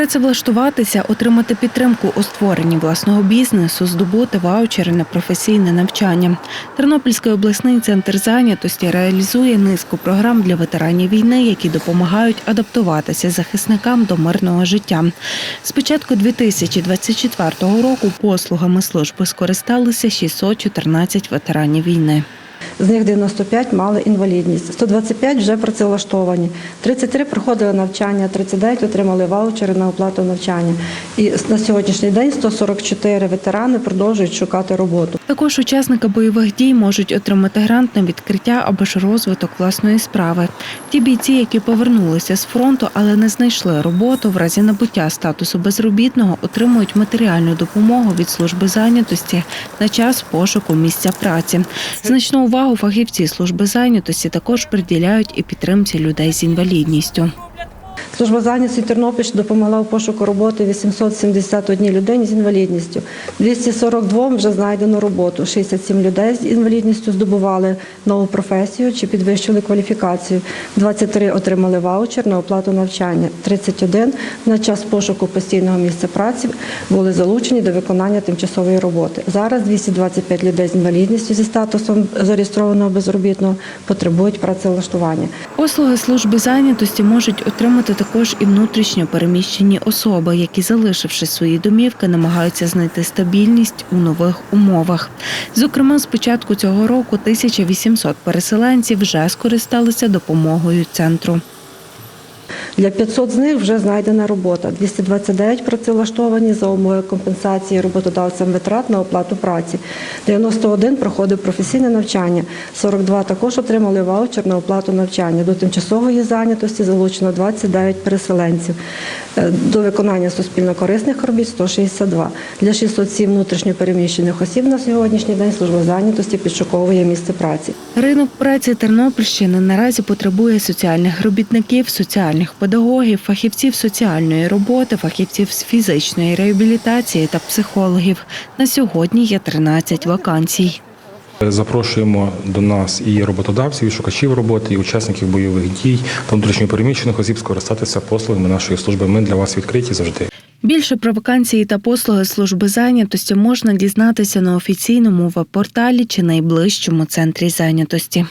Працевлаштуватися, отримати підтримку у створенні власного бізнесу, здобути ваучери на професійне навчання. Тернопільський обласний центр зайнятості реалізує низку програм для ветеранів війни, які допомагають адаптуватися захисникам до мирного життя. З початку 2024 року послугами служби скористалися 614 ветеранів війни. З них 95 мали інвалідність, 125 вже працевлаштовані, 33 проходили навчання, 39 отримали ваучери на оплату навчання. І на сьогоднішній день 144 ветерани продовжують шукати роботу. Також учасники бойових дій можуть отримати грант на відкриття або ж розвиток власної справи. Ті бійці, які повернулися з фронту, але не знайшли роботу, в разі набуття статусу безробітного отримують матеріальну допомогу від служби зайнятості на час пошуку місця праці. Значну увагу фахівці служби зайнятості також приділяють і підтримці людей з інвалідністю. Служба зайнятості Тернопільщини допомогла у пошуку роботи 871 людині з інвалідністю. 242 вже знайдено роботу. 67 людей з інвалідністю здобували нову професію чи підвищили кваліфікацію. 23 отримали ваучер на оплату навчання. 31 на час пошуку постійного місця праці були залучені до виконання тимчасової роботи. Зараз 225 людей з інвалідністю зі статусом зареєстрованого безробітного потребують працевлаштування. Послуги служби зайнятості можуть отримати також і внутрішньо переміщені особи, які, залишивши свої домівки, намагаються знайти стабільність у нових умовах. Зокрема, з початку цього року 1800 переселенців вже скористалися допомогою центру. Для 500 з них вже знайдена робота. 229 працевлаштовані за умови компенсації роботодавцям витрат на оплату праці. 91 проходив професійне навчання. 42 також отримали ваучер на оплату навчання. До тимчасової зайнятості залучено 29 переселенців. Е, До виконання суспільно-корисних робіт 162. Для 607 внутрішньопереміщених осіб на сьогоднішній день служба зайнятості підшуковує місце праці. Ринок праці Тернопільщини наразі потребує соціальних робітників, соціальних педагогів, фахівців соціальної роботи, фахівців з фізичної реабілітації та психологів. На сьогодні є 13 вакансій. Запрошуємо до нас і роботодавців, і шукачів роботи, і учасників бойових дій та внутрішньопереміщених осіб скористатися послугами нашої служби. Ми для вас відкриті завжди. Більше про вакансії та послуги служби зайнятості можна дізнатися на офіційному веб-порталі чи найближчому центрі зайнятості.